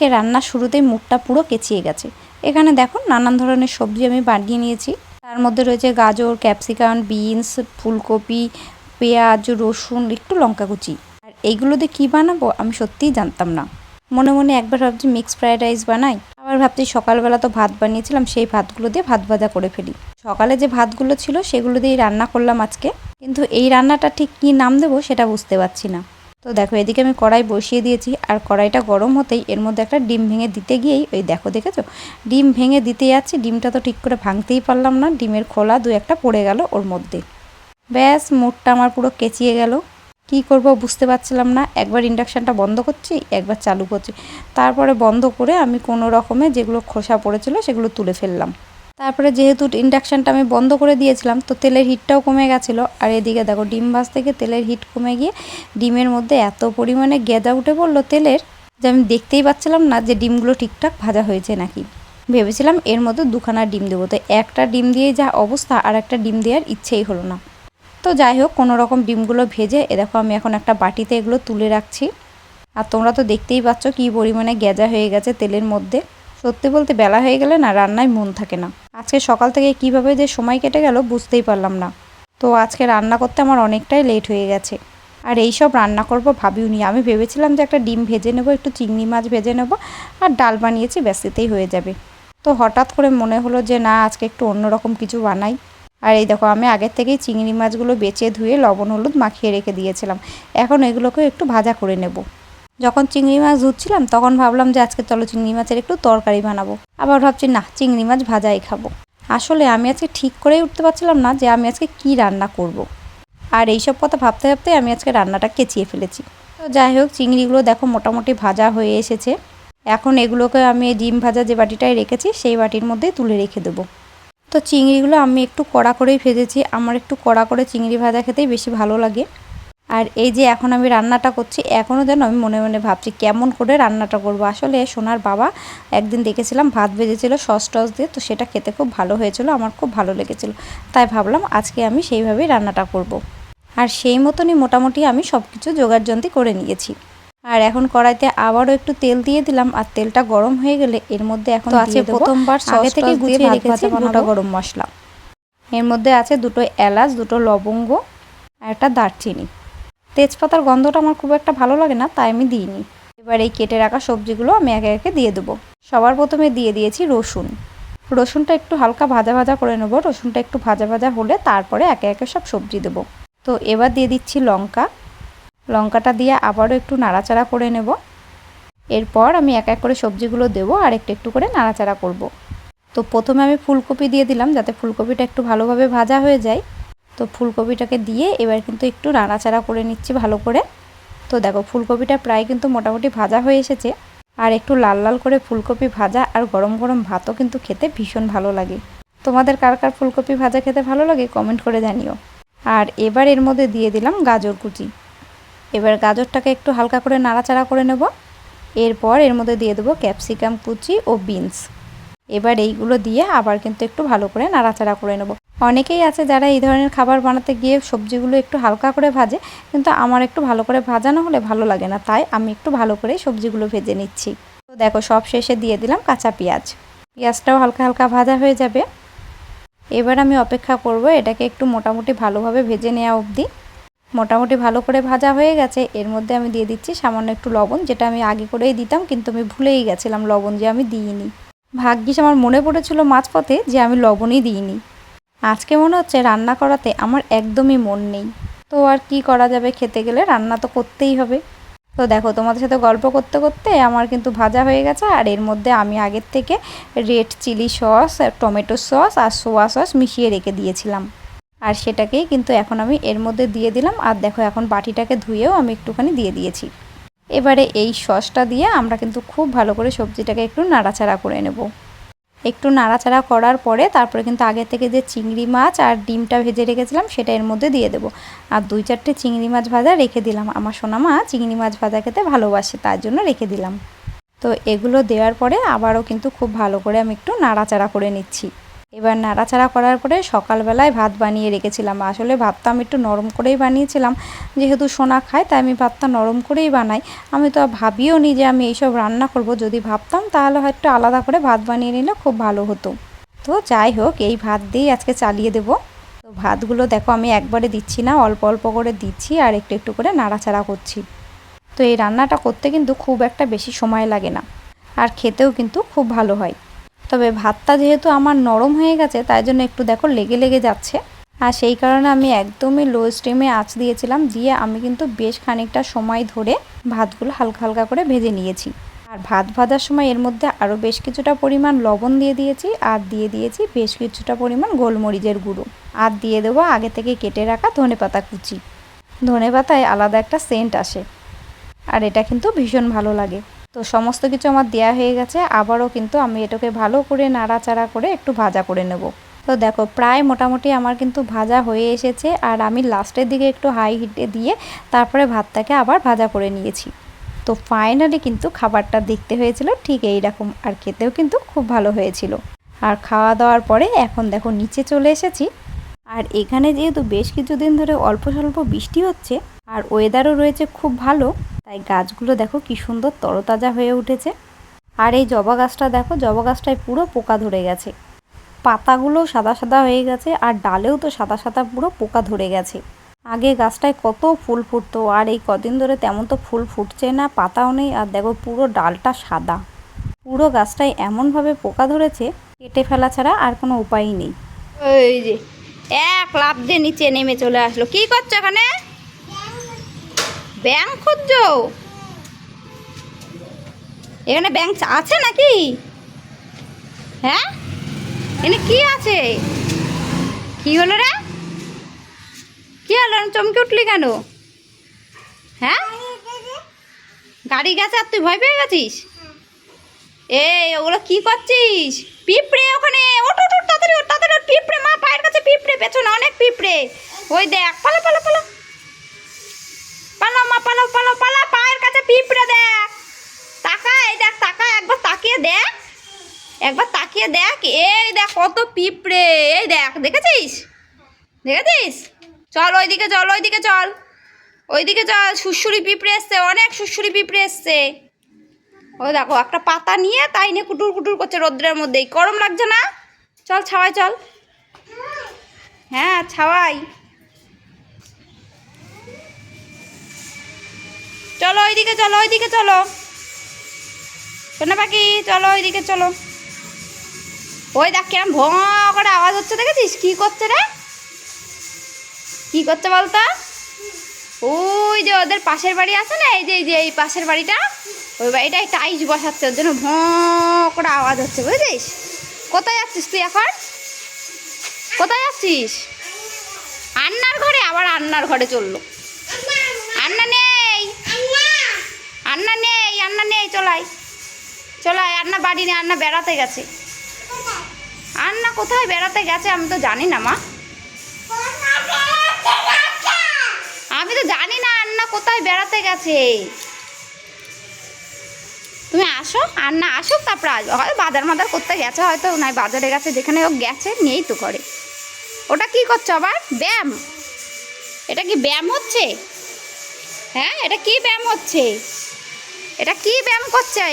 আজকে রান্নার শুরুতেই মুখটা পুরো কেচিয়ে গেছে। এখানে দেখো নানান ধরনের সবজি আমি বানিয়ে নিয়েছি। তার মধ্যে রয়েছে গাজর, ক্যাপসিকাম, বিনস, ফুলকপি, পেঁয়াজ, রসুন, একটু লঙ্কা কুচি। আর এইগুলো দিয়ে কী বানাবো আমি সত্যিই জানতাম না। মনে মনে একবার ভাবছি মিক্স ফ্রাইড রাইস বানাই। আবার ভাবছি সকালবেলা তো ভাত বানিয়েছিলাম, সেই ভাতগুলো দিয়ে ভাত ভাজা করে ফেলি। সকালে যে ভাতগুলো ছিল সেগুলো দিয়েই রান্না করলাম আজকে। কিন্তু এই রান্নাটা ঠিক কী নাম দেবো সেটা বুঝতে পারছি না। তো দেখো, এদিকে আমি কড়াই বসিয়ে দিয়েছি, আর কড়াইটা গরম হতেই এর মধ্যে একটা ডিম ভেঙে দিতে গিয়েই, ওই দেখো, দেখেছ? ডিম ভেঙে দিতে যাচ্ছি, ডিমটা তো ঠিক করে ভাঙতেই পারলাম না, ডিমের খোলা দু একটা পড়ে গেল ওর মধ্যে। ব্যাস মুখটা আমার পুরো কেচিয়ে গেল। কি করব বুঝতে পারছিলাম না, একবার ইন্ডাকশানটা বন্ধ করছি, একবার চালু করছি। তারপরে বন্ধ করে আমি কোনো রকমে যেগুলো খোসা পড়েছিল সেগুলো তুলে ফেললাম। তারপরে যেহেতু ইন্ডাকশানটা আমি বন্ধ করে দিয়েছিলাম, তো তেলের হিটটাও কমে গেছিল। আর এদিকে দেখো, ডিম ভাজ থেকে তেলের হিট কমে গিয়ে ডিমের মধ্যে এত পরিমাণে গেদা উঠে পড়ল তেলের যে আমি দেখতেই পাচ্ছিলাম না যে ডিমগুলো ঠিকঠাক ভাজা হয়েছে নাকি। ভেবেছিলাম এর মধ্যে দুখানা ডিম দেবো। তো একটা ডিম দিয়ে যা অবস্থা, আর একটা ডিম দেওয়ার ইচ্ছেই হলো না। তো যাই হোক, কোনো রকম ডিমগুলো ভেজে, এ দেখো আমি এখন একটা বাটিতে এগুলো তুলে রাখছি। আর তোমরা তো দেখতেই পাচ্ছ কী পরিমাণে গেজা হয়ে গেছে তেলের মধ্যে। সত্যি বলতে বেলা হয়ে গেলে না রান্নায় মন থাকে না। আজকে সকাল থেকে কীভাবে যে সময় কেটে গেল বুঝতেই পারলাম না। তো আজকে রান্না করতে আমার অনেকটাই লেট হয়ে গেছে। আর এই সব রান্না করব ভাবিওনি আমি ভেবেছিলাম যে একটা ডিম ভেজে নেব, একটু চিংড়ি মাছ ভেজে নেব, আর ডাল বানিয়েছি ব্যস্তিতেই হয়ে যাবে। তো হঠাৎ করে মনে হলো যে না, আজকে একটু অন্যরকম কিছু বানাই। আর এই দেখো, আমি আগের থেকেই চিংড়ি মাছগুলো বেচে ধুয়ে লবণ, হলুদ মাখিয়ে রেখে দিয়েছিলাম। এখন এগুলোকে একটু ভাজা করে নেব। যখন চিংড়ি মাছ ধুচ্ছিলাম, তখন ভাবলাম যে আজকে চলো চিংড়ি মাছের একটু তরকারি বানাবো। আবার ভাবছি না চিংড়ি মাছ ভাজাই খাব। আসলে আমি আজকে ঠিক করেই উঠতে পারছিলাম না যে আমি আজকে কি রান্না করব। আর এইসব কথা ভাবতে ভাবতে আমি আজকে রান্নাটা কেচিয়ে ফেলেছি। তো যাই হোক, চিংড়িগুলো দেখো মোটামুটি ভাজা হয়ে এসেছে। এখন এগুলোকে আমি ডিম ভাজা যে বাটিটায় রেখেছি, সেই বাটির মধ্যে তুলে রেখে দেবো। তো চিংড়িগুলো আমি একটু কড়া করেই ভেজেছি। আমার একটু কড়া করে চিংড়ি ভাজা খেতেই বেশি ভালো লাগে। আর এই যে এখন আমি রান্নাটা করছি এখনও যেন আমি মনে মনে ভাবছি কেমন করে রান্নাটা করব। আসলে সোনার বাবা একদিন দেখেছিলাম ভাত ভেজেছিল সস টস দিয়ে তো সেটা খেতে খুব ভালো হয়েছিল আমার খুব ভালো লেগেছিল। তাই ভাবলাম আজকে আমি সেইভাবেই রান্নাটা করব। আর সেই মতনই মোটামুটি আমি সব কিছু জোগাড়যন্ত্রী করে নিয়েছি। আর এখন কড়াইতে আবারও একটু তেল দিয়ে দিলাম আর তেলটা গরম হয়ে গেলে এর মধ্যে এখন আছে প্রথমবার আগে থেকে গুছিয়ে রেখেছি গোটা গরম মশলা। এর মধ্যে আছে দুটো এলাচ দুটো লবঙ্গ আর একটা দারচিনি। তেজপাতার গন্ধটা আমার খুব একটা ভালো লাগে না, তাই আমি দিইনি। এবার এই কেটে রাখা সবজিগুলো আমি একে একে দিয়ে দেবো। সবার প্রথমে দিয়ে দিয়েছি রসুন। রসুনটা একটু হালকা ভাজা ভাজা করে নেব। রসুনটা একটু ভাজা ভাজা হলে তারপরে একে একে সব সবজি দেবো। তো এবার দিয়ে দিচ্ছি লঙ্কা। লঙ্কাটা দিয়ে আবারও একটু নাড়াচাড়া করে নেব। এরপর আমি এক এক করে সবজিগুলো দেবো আর একটু একটু করে নাড়াচাড়া করব। তো প্রথমে আমি ফুলকপি দিয়ে দিলাম, যাতে ফুলকপিটা একটু ভালোভাবে ভাজা হয়ে যায়। তো ফুলকপিটাকে দিয়ে এবার কিন্তু একটু নাড়াচাড়া করে নিচ্ছি ভালো করে। তো দেখো ফুলকপিটা প্রায় কিন্তু মোটামুটি ভাজা হয়ে এসেছে। আর একটু লাল লাল করে ফুলকপি ভাজা আর গরম গরম ভাতও কিন্তু খেতে ভীষণ ভালো লাগে। তোমাদের কার কার ফুলকপি ভাজা খেতে ভালো লাগে কমেন্ট করে জানিও। আর এবার এর মধ্যে দিয়ে দিলাম গাজর কুচি। এবার গাজরটাকে একটু হালকা করে নাড়াচাড়া করে নেব। এরপর এর মধ্যে দিয়ে দেবো ক্যাপসিকাম কুচি ও বিনস। এবার এইগুলো দিয়ে আবার কিন্তু একটু ভালো করে নাড়াচাড়া করে নেব। অনেকেই আছে যারা এই ধরনের খাবার বানাতে গিয়ে সবজিগুলো একটু হালকা করে ভাজে, কিন্তু আমার একটু ভালো করে ভাজানো হলে ভালো লাগে না, তাই আমি একটু ভালো করে সবজিগুলো ভেজে নিচ্ছি। তো দেখো, সব শেষে দিয়ে দিলাম কাঁচা পেঁয়াজ। পেঁয়াজটাও হালকা হালকা ভাজা হয়ে যাবে। এবার আমি অপেক্ষা করব এটাকে একটু মোটামুটি ভালোভাবে ভেজে নেওয়া অবধি। মোটামুটি ভালো করে ভাজা হয়ে গেছে, এর মধ্যে আমি দিয়ে দিচ্ছি সামান্য একটু লবণ, যেটা আমি আগে করেই দিতাম, কিন্তু আমি ভুলেই গেছিলাম লবণ যে আমি দিইনি। ভাগ্যিস আমার মনে পড়েছিল মাঝপথে যে আমি লবণই দিইনি। আজকে মনে হচ্ছে রান্না করাতে আমার একদমই মন নেই। তো আর কি করা যাবে খেতে গেলে? রান্না তো করতেই হবে। তো দেখো, তোমাদের সাথে গল্প করতে করতে আমার কিন্তু ভাজা হয়ে গেছে, আর এর মধ্যে আমি আগের থেকে red chilli sauce tomato sauce, আর সোয়া সস মিশিয়ে রেখে দিয়েছিলাম। আর সেটাকেই কিন্তু এখন আমি এর মধ্যে দিয়ে দিলাম। আর দেখো, এখন বাটিটাকে ধুয়েও আমি একটুখানি দিয়ে দিয়েছি। এবারে এই সসটা দিয়ে আমরা কিন্তু খুব ভালো করে সবজিটাকে একটু নাড়াচাড়া করে নেব। একটু নাড়াচাড়া করার পরে তারপরে কিন্তু আগে থেকে যে চিংড়ি মাছ আর ডিমটা ভেজে রেখেছিলাম সেটা এর মধ্যে দিয়ে দেবো। আর দুই চারটে চিংড়ি মাছ ভাজা রেখে দিলাম। আমার সোনা মা চিংড়ি মাছ ভাজা খেতে ভালোবাসে, তার জন্য রেখে দিলাম। তো এগুলো দেওয়ার পরে আবারও কিন্তু খুব ভালো করে আমি একটু নাড়াচাড়া করে নিচ্ছি। এবার নাড়াচাড়া করার পরে সকালবেলায় ভাত বানিয়ে রেখেছিলাম। আসলে ভাতটা আমি একটু নরম করেই বানিয়েছিলাম। যেহেতু সোনা খায়, তাই আমি ভাতটা নরম করেই বানাই। আমি তো ভাবিও নি যে আমি এইসব রান্না করব। যদি ভাবতাম, তাহলে হয়তো আলাদা করে ভাত বানিয়ে নিলে খুব ভালো হতো। তো যাই হোক, এই ভাত দিয়েই আজকে চালিয়ে দেবো। তো ভাতগুলো দেখো, আমি একবারে দিচ্ছি না, অল্প অল্প করে দিচ্ছি আর একটু একটু করে নাড়াচাড়া করছি। তো এই রান্নাটা করতে কিন্তু খুব একটা বেশি সময় লাগে না। আর খেতেও কিন্তু খুব ভালো হয়। তবে ভাতটা যেহেতু আমার নরম হয়ে গেছে, তাই জন্য একটু দেখো লেগে লেগে যাচ্ছে। আর সেই কারণে আমি একদমই লো স্টিমে আঁচ দিয়েছিলাম, দিয়ে আমি কিন্তু বেশ খানিকটা সময় ধরে ভাতগুলো হালকা হালকা করে ভেজে নিয়েছি। আর ভাত ভাজার সময় এর মধ্যে আরও বেশ কিছুটা পরিমাণ লবণ দিয়ে দিয়েছি, আর দিয়ে দিয়েছি বেশ কিছুটা পরিমাণ গোলমরিচের গুঁড়ো। আর দিয়ে দেবো আগে থেকে কেটে রাখা ধনেপাতা কুচি। ধনেপাতায় আলাদা একটা সেন্ট আসে, আর এটা কিন্তু ভীষণ ভালো লাগে। তো সমস্ত কিছু আমার দেয়া হয়ে গেছে, আবারও কিন্তু আমি এটাকে ভালো করে নাড়াচাড়া করে একটু ভাজা করে নেব। তো দেখো, প্রায় মোটামুটি আমার কিন্তু ভাজা হয়ে এসেছে আর আমি লাস্টের দিকে একটু হাই হিটে দিয়ে তারপরে ভাতটাকে আবার ভাজা করে নিয়েছি। তো ফাইনালি কিন্তু খাবারটা দেখতে হয়েছিল, ঠিক এই রকম আর খেতেও কিন্তু খুব ভালো হয়েছিল। আর খাওয়া দাওয়ার পরে এখন দেখো নিচে চলে এসেছি। আর এখানে যেহেতু বেশ কিছুদিন ধরে অল্প স্বল্প বৃষ্টি হচ্ছে আর ওয়েদারও রয়েছে খুব ভালো, তাই গাছগুলো দেখো কি সুন্দর তরতাজা হয়ে উঠেছে। আর এই জবা গাছটা দেখো, জবা গাছটায় পুরো পোকা ধরে গেছে। পাতাগুলো সাদা সাদা হয়ে গেছে আর ডালেও তো সাদা সাদা পুরো পোকা ধরে গেছে। আগে গাছটায় কত ফুল ফুটতো আর এই কদিন ধরে তেমন তো ফুল ফুটছে না, পাতাও নেই আর দেখো পুরো ডালটা সাদা। পুরো গাছটায় এমনভাবে পোকা ধরেছে, কেটে ফেলা ছাড়া আর কোনো উপায়ই নেই। ওই যে এক লাভ দিয়ে নিচে নেমে চলে আসলো। কি করছ এখানে? ব্যাংক খুঁজছো? এখানে ব্যাংক আছে নাকি? হ্যাঁ? এখানে কি আছে? কি হলো রে? কি হলো? চমকে উঠলি কেন? হ্যাঁ? গাড়ি গেছে আর তুই ভয় পেয়ে গেছিস? এই, ওগুলো কি করছিস? পিঁপড়ে ওখানে ওট পিঁপড়ে, মা পায়ের কাছে পিঁপড়ে, পেছনে অনেক পিঁপড়ে। ওই দেখ, পালা পালা পালা। পালা মা পালা পালা পালা, পায়ের কাছে পিঁপড়ে দেখ। তাকা এই দেখ তাকা একবার তাকিয়ে দেখ। একবার তাকিয়ে দেখ, এই দেখ, কত পিঁপড়ে, এই দেখ, দেখেছিস? দেখেছিস? চল ওইদিকে চল ওইদিকে চল। ওইদিকে চল সুশুরি পিঁপড়ে এসছে, অনেক সুশুরি পিঁপড়ে এসছে। ওই দেখো, একটা পাতা নিয়ে তাই নিয়ে কুটুর কুটুর করছে রোদ্রের মধ্যেই। গরম লাগছে না? চল ছাওয়াই চল। হ্যাঁ ছাওয়াই। চলো ওইদিকে চলো ওইদিকে, চলো। সোনা পাখি, চলো ওইদিকে, চলো। ওই দেখ কেমন ভো করে আওয়াজ হচ্ছে, দেখেছিস? কি করছে রে? কি করছে বলতো? ওই যে ওদের পাশের বাড়ি আছে না, এই যে এই যে, এই পাশের বাড়িটা? ওই বাড়িটায় টাইস বসাচ্ছে, ওর জন্য ভঁ করে আওয়াজ হচ্ছে বুঝলিস কোথায় যাচ্ছিস তুই এখন? কোথায় যাচ্ছিস? আন্নার ঘরে? আবার আন্নার ঘরে চলল। আন্না নেই। আন্না নেই আন্না নেই চলাই চলাই আন্না বাড়ি নেই, আন্না বেড়াতে গেছে। আন্না কোথায় বেড়াতে গেছে আমি তো জানি না, মা। আমি তো জানি না আন্না কোথায় বেড়াতে গেছে। তুমি আসো, আন্না আসুক, তারপরে আসব। হয়তো বাজার মাজার করতে গেছে, হয়তো নাই, বাজারে গেছে, যেখানে ও গেছে, নেই তো ঘরে। ওটা কি করছ আবার? ব্যায়াম? এটা কি ব্যায়াম হচ্ছে? হ্যাঁ এটা কি ব্যায়াম হচ্ছে? এটা কি ব্যায়াম করছে?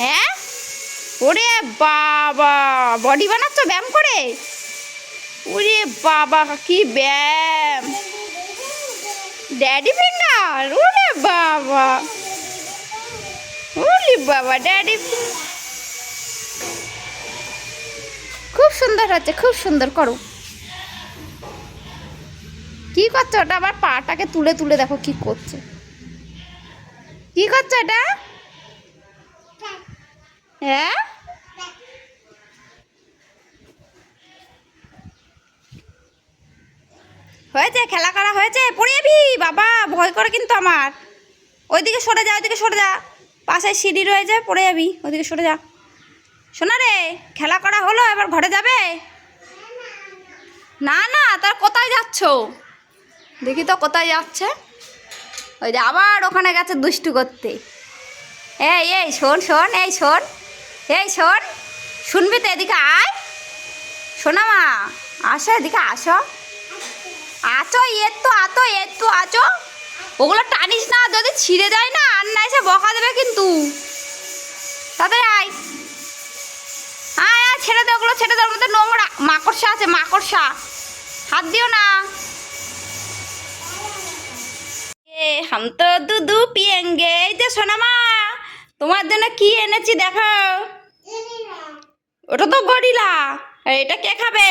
হ্যাঁ? ওরে বাবা বডি বানাচ্ছ ব্যায়াম করে? ওরে বাবা, কি ব্যায়াম? ড্যাডি ফিঙ্গার ওরে বাবা। ওরে বাবা ড্যাডি খুব সুন্দর হচ্ছে, খুব সুন্দর, করো। কি করছ ওটা? আবার পাটাকে তুলে তুলে দেখো কি করছে। কি করছ এটা হ্যাঁ? হয়েছে? খেলা করা হয়েছে? পড়ে যাবি বাবা, ভয় করে কিন্তু আমার। ওইদিকে সরে যা, ওইদিকে সরে যা। পাশে সিঁড়ি রয়েছে, পড়ে যাবি ওইদিকে সরে যা। শোনা রে, খেলা করা হলো, এবার ঘরে যাবে? না না তার কোথায় যাচ্ছ? দেখি তো কোথায় যাচ্ছে। ওই যে আবার ওখানে গেছে দুষ্টু করতে। এই এই, শোন শোন, এই শোন এই, শোন, শুনবি তো এদিকে আয়। শোনা মা, আসো এদিকে আসো। আছো এর তো আতো এর তো আছো। ওগুলো টানিস না, যদি ছিঁড়ে যায় না আর না এসে বকা দেবে কিন্তু। তাদের আয়। আয় ছেড়ে দে ওগুলো, ছেড়ে দে ওর মধ্যে নোংরা। মাকড়সা আছে, মাকড়সা। হাত দিও না এ হাম তো দুধু পিয়েঙ্গে, এই যে সোনা মা তোমার জন্য কি এনেছি দেখো। ওটা তো গরিলা এটা কে খাবে?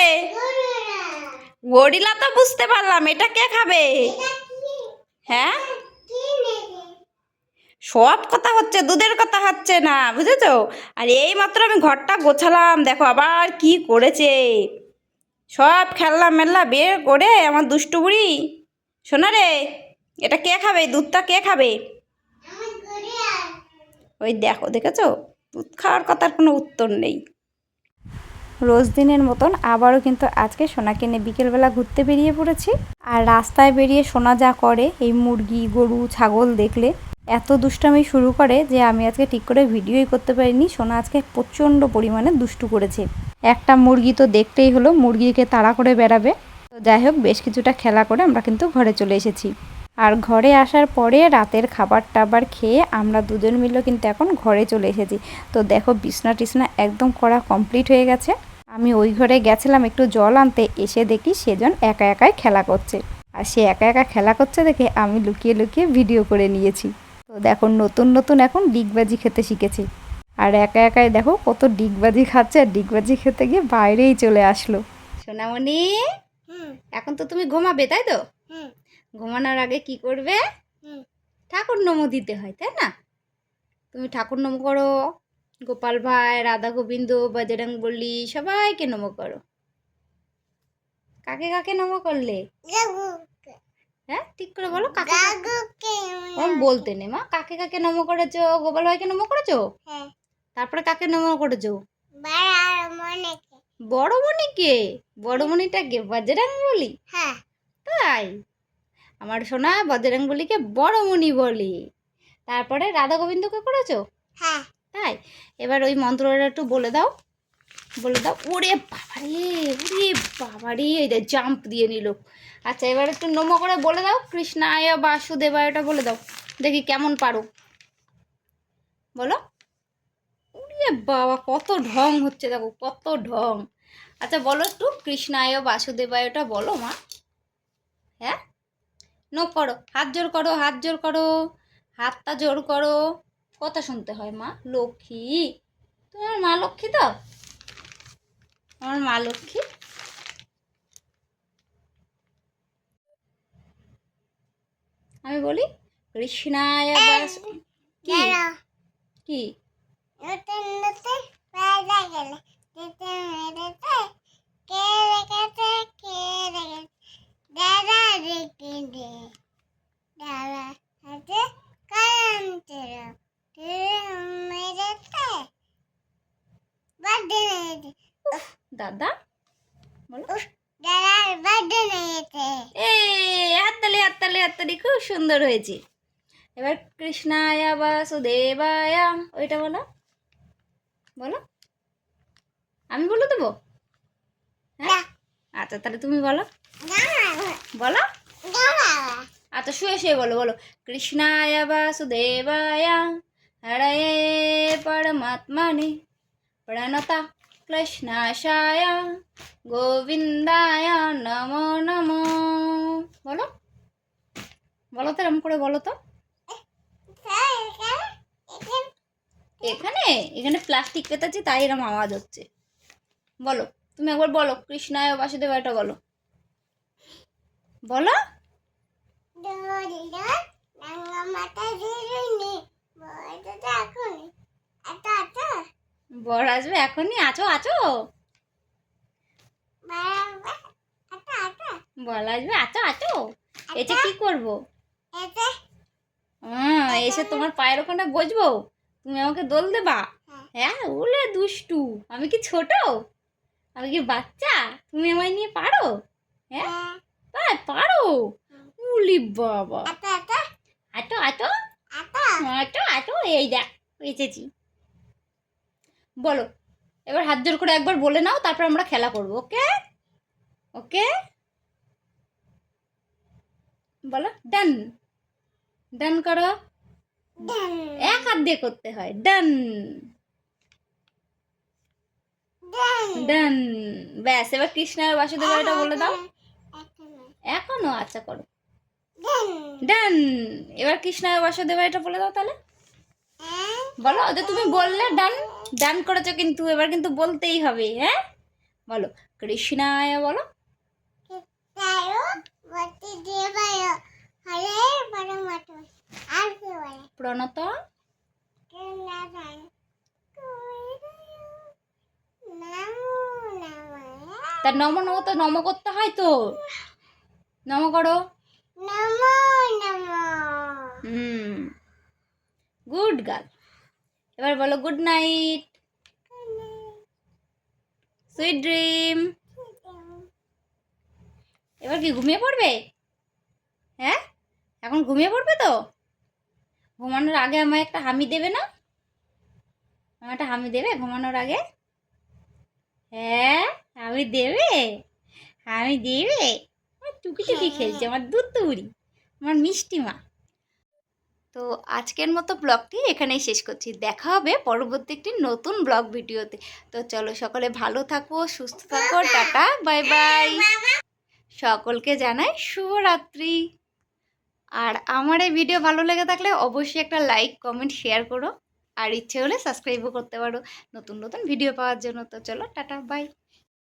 গরিলা তো বুঝতে পারলাম, এটা কে খাবে? হ্যাঁ? সব কথা হচ্ছে, দুধের কথা হচ্ছে না, বুঝেছ? আর এই মাত্র আমি ঘরটা গোছালাম, দেখো আবার কি করেছে। সব খেলনা মেলনা বের করে আমার দুষ্টু বুড়ি শোনা রে। এটা কে খাবে? দুধটা কে খাবে? ওই দেখো দেখেছ? দুধ খাওয়ার কথার কোনো উত্তর নেই। রোজ দিনের মতন আবারও কিন্তু আজকে সোনাকে নিয়ে বিকেলবেলা ঘুরতে বেরিয়ে পড়েছি। আর রাস্তায় বেরিয়ে সোনা যা করে এই মুরগি গরু ছাগল দেখলে এত দুষ্টামি শুরু করে যে আমি আজকে ঠিক করে ভিডিওই করতে পারিনি। সোনা আজকে প্রচণ্ড পরিমাণে দুষ্টু করেছে। একটা মুরগি তো দেখতেই হলো মুরগিকে তাড়া করে বেড়াবে। তো যাই হোক বেশ কিছুটা খেলা করে আমরা কিন্তু ঘরে চলে এসেছি। আর ঘরে আসার পরে রাতের খাবার টাবার খেয়ে আমরা দুজন মিলেও কিন্তু এখন ঘরে চলে এসেছি। তো দেখো বিছনা টিসনা একদম করা কমপ্লিট হয়ে গেছে। আমি ওই ঘরে গেছিলাম একটু জল আনতে এসে দেখি সেজন একা একাই খেলা করছে। আর সে একা একা খেলা করছে দেখে আমি লুকিয়ে লুকিয়ে ভিডিও করে নিয়েছি। তো দেখো নতুন নতুন এখন ডিগবাজি খেতে শিখেছি। আর একা একাই দেখো কত ডিগবাজি খাচ্ছে আর ডিগবাজি খেতে গিয়ে বাইরেই চলে আসলো। সোনামণি এখন তো তুমি ঘুমাবে তাই তো? ঘুমানোর আগে কি করবে? ঠাকুর নমো দিতে হয় তাই না? তুমি ঠাকুর নমো করো গোপাল ভাই রাধা গোবিন্দ বজরং বলি সবাইকে নমো করো। কাকে কাকে নমো করলে? হ্যাঁ ঠিক করে বলো কাকে বলতে নেই মা কাকে কাকে নমো করেছ? গোপাল ভাইকে নমো করেছ? তারপরে কাকে নমো করেছ? বড় মণিকে বড় মণিটা কে বজরং বলি? তাই? আমার সোনা বজরং বলিকে বড় মণি বলি। তারপরে রাধা গোবিন্দকে করেছ? তাই? এবার ওই মন্ত্রটা একটু বলে দাও। বলে দাও। ওরে বাবারে ওরে বাবারে এই দেখ জাম্প দিয়ে নিল। আচ্ছা এবার একটু নমো করে বলে দাও। কৃষ্ণায় বাসুদেবায় এটা বলে দাও। দেখি কেমন পারো। বলো। ওরে বাবা কত ঢং হচ্ছে দেখো কত ঢং। আচ্ছা বলো একটু। কৃষ্ণায় বাসুদেবায় ওটা বলো মা। হ্যাঁ? নো করো। হাত জোর করো হাত জোর করো। হাতটা জোর করো। কথা শুনতে হয় মা। লক্ষ্মী। তোমার মা লক্ষ্মী তো? আমার মা লক্ষ্মী? আমি বলি কৃষ্ণায় বাস কি? কি? দাদা বলো। এ হাততালি হাততালি হাততালি খুব সুন্দর হয়েছে। এবার কৃষ্ণায় বাসুদেবায় ওইটা বলো। বলো। আমি বলে দেবো? হ্যাঁ? আচ্ছা তাহলে তুমি বলো। বলো। আচ্ছা শুয়ে শুয়ে বলো বলো। কৃষ্ণায় বাসুদেবায় হরয়ে পরমাত্মনে প্রণতা কৃষ্ণাশায় গোবিন্দায় নমো নমো। বলো। বলো তো, এরম করে বলো তো। এখানে? এখানে প্লাস্টিক পেতেছি তাই এরম আওয়াজ হচ্ছে। বলো। তুমি একবার বলো কৃষ্ণায় বাসুদেব এটা বলো। বলো। বর আসবে এখনই? আছো আছো? বর আসবে? আছো আছো? এসে কি করব? হ্যাঁ এসে তোমার পায়ের ওখানে বসবো। তুমি আমাকে দোল দেবা? হ্যাঁ ওলে দুষ্টু। আমি কি ছোট? আমি কি বাচ্চা? তুমি আমায় নিয়ে পারো? হ্যাঁ? তাই পারো। উলি বাবা। আটো আটো আটো আটো এই দেখ এসেছি। বলো এবার হাত জোর করে একবার বলে নাও তারপর আমরা খেলা করব ওকে? ওকে? বলো ডান ডান করো। এক হাত দিয়ে করতে হয়। ডান ডান ব্যাস এবার কৃষ্ণের বাসুদেব এটা বলে দাও। এখনও আচ্ছা করো। ডান এবার কৃষ্ণের বাসুদেব এটা বলে দাও তাহলে। বলো যে তুমি বললে ডান ডান করেছ কিন্তু এবার কিন্তু বলতেই হবে হ্যাঁ? বলো কৃষ্ণায় বলো। প্রণত। তার নম নম তো নম করতে হয় তো। নম করো। হুম। Good girl. এবার বলো গুড নাইট। Sweet dream. এবার কি ঘুমিয়ে পড়বে? হ্যাঁ? এখন ঘুমিয়ে পড়বে তো? ঘুমানোর আগে আমায় একটা হামি দেবে না? আমার একটা হামি দেবে ঘুমানোর আগে? হ্যাঁ? হামি দেবে? আমি দেবে? আমার টুকি টুকি খেলছে আমার দুধ তুড়ি আমার মিষ্টি মা। তো আজকের মতো ব্লগটি এখানেই শেষ করছি। দেখা হবে পরবর্তী একটি নতুন ব্লগ ভিডিওতে। তো চলো সকলে ভালো থাকো সুস্থ থাকো টাটা বাই বাই। সকলকে জানাই শুভরাত্রি। আর আমার এই ভিডিও ভালো লেগে থাকলে অবশ্যই একটা লাইক কমেন্ট শেয়ার করো। আর ইচ্ছে হলে সাবস্ক্রাইবও করতে পারো নতুন নতুন ভিডিও পাওয়ার জন্য। তো চলো টাটা বাই।